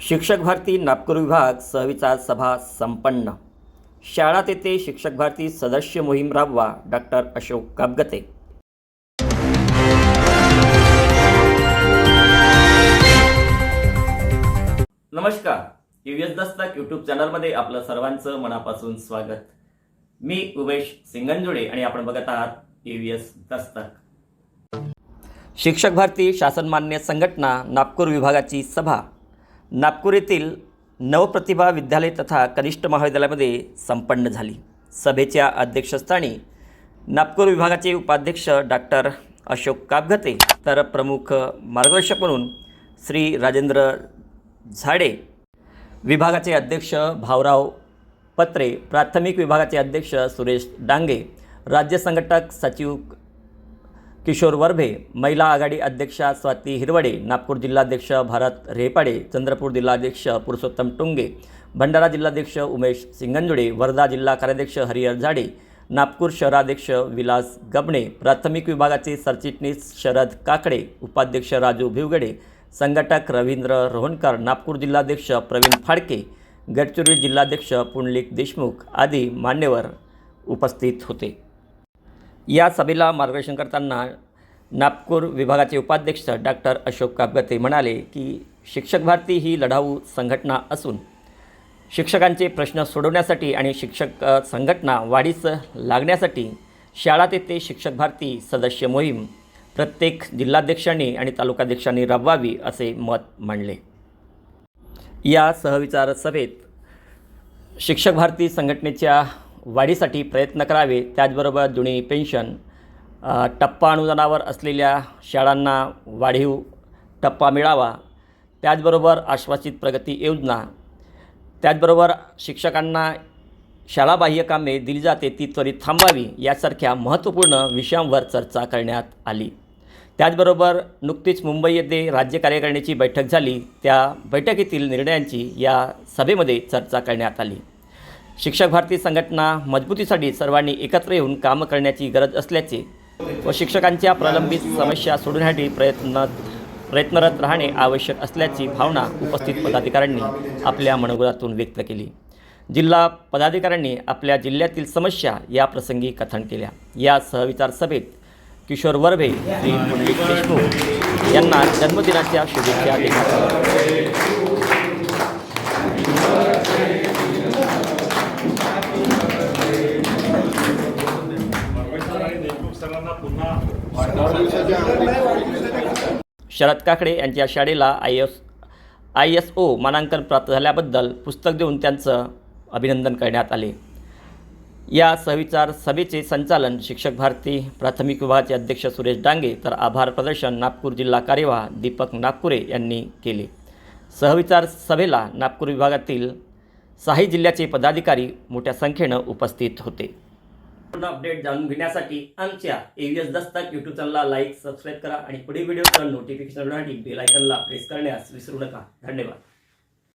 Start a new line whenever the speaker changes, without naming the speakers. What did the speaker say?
शिक्षक भारती नागपूर विभाग सहविचार सभा संपन्न. शाळा तेथे शिक्षक भारती सदस्य मोहीम राबवा डॉक्टर अशोक कापगते. नमस्कार. यू एस दस्तक यूट्यूब चॅनलमध्ये आपलं सर्वांचं मनापासून स्वागत. मी उमेश सिंगंजुडे आणि आपण बघत आहात यू एस दस्तक. शिक्षक भारती शासनमान्य संघटना नागपूर विभागाची सभा. नागपूर येथील नवप्रतिभा विद्यालय तथा कनिष्ठ महाविद्यालयामध्ये संपन्न झाली. सभेच्या अध्यक्षस्थानी नागपूर विभागाचे उपाध्यक्ष डॉक्टर अशोक कापघते तर प्रमुख मार्गदर्शक म्हणून श्री राजेंद्र झाडे विभागाचे अध्यक्ष भाऊराव पत्रे प्राथमिक विभागाचे अध्यक्ष सुरेश डांगे राज्य संघटक सचिव किशोर वरभे महिला आघाडी अध्यक्षा स्वाती हिरवडे नागपूर जिल्हाध्यक्ष भारत रेपाडे चंद्रपूर जिल्हाध्यक्ष पुरुषोत्तम टुंगे भंडारा जिल्हाध्यक्ष उमेश सिंगंजुडे वर्धा जिल्हा कार्याध्यक्ष हरिहर झाडे नागपूर शहराध्यक्ष विलास गबणे प्राथमिक विभागाचे सरचिटणीस शरद काकडे उपाध्यक्ष राजू भिवगडे संघटक रवींद्र रोहनकर नागपूर जिल्हाध्यक्ष प्रवीण फाडके गडचिरोली जिल्हाध्यक्ष पुंडलिक देशमुख आदी मान्यवर उपस्थित होते. या सभेला मार्गदर्शन करताना नागपूर विभागाचे उपाध्यक्ष डॉक्टर अशोक कापगते म्हणाले की शिक्षक भारती ही लढाऊ संघटना असून शिक्षकांचे प्रश्न सोडवण्यासाठी आणि शिक्षक संघटना वाढीस लागण्यासाठी शाळा तेथे शिक्षक भारती सदस्य मोहीम प्रत्येक जिल्हाध्यक्षांनी आणि तालुकाध्यक्षांनी राबवावी असे मत मांडले. या सहविचार सभेत शिक्षक भारती संघटनेच्या वाढीसाठी प्रयत्न करावे. त्याचबरोबर जुनी पेन्शन टप्पा अनुदानावर असलेल्या शाळांना वाढीव टप्पा मिळावा. त्याचबरोबर आश्वासित प्रगती योजना. त्याचबरोबर शिक्षकांना शाळाबाह्य कामे दिली जाते ती त्वरित थांबावी यासारख्या महत्त्वपूर्ण विषयांवर चर्चा करण्यात आली. त्याचबरोबर नुकतीच मुंबई येथे राज्य कार्यकारिणीची बैठक झाली. त्या बैठकीतील निर्णयांची या सभेमध्ये चर्चा करण्यात आली. शिक्षक भारती संघटना मजबूतीसाठी सर्वांनी एकत्र येऊन कामं करण्याची गरज असल्याचे व शिक्षकांच्या प्रलंबित समस्या सोडवण्यासाठी प्रयत्न प्रयत्नरत राहणे आवश्यक असल्याची भावना उपस्थित पदाधिकाऱ्यांनी आपल्या मनोगतातून व्यक्त केली. जिल्हा पदाधिकाऱ्यांनी आपल्या जिल्ह्यातील समस्या या प्रसंगी कथन केल्या. या सहविचार सभेत किशोर वरभे श्री पुंडलिक देशमुख यांना जन्मदिनाच्या शुभेच्छा देण्यात शरद काकडे यांच्या शाळेला I S I S O मानांकन प्राप्त झाल्याबद्दल पुस्तक देऊन त्यांचं अभिनंदन करण्यात आले. या सहविचार सभेचे संचालन शिक्षक भारती प्राथमिक विभागाचे अध्यक्ष सुरेश डांगे तर आभार प्रदर्शन नागपूर जिल्हा कार्यवाह दीपक नागपुरे यांनी केले. सहविचार सभेला नागपूर विभागातील सहाही जिल्ह्याचे पदाधिकारी मोठ्या संख्येनं उपस्थित होते. पूर्ण अपडेट जाणून घेण्यासाठी आमच्या एव्हीएस दस्तक युट्यूब चॅनलला लाईक सबस्क्राईब करा आणि पुढील व्हिडिओचा नोटिफिकेशन बेल आयकनला प्रेस करण्यास विसरू नका. धन्यवाद.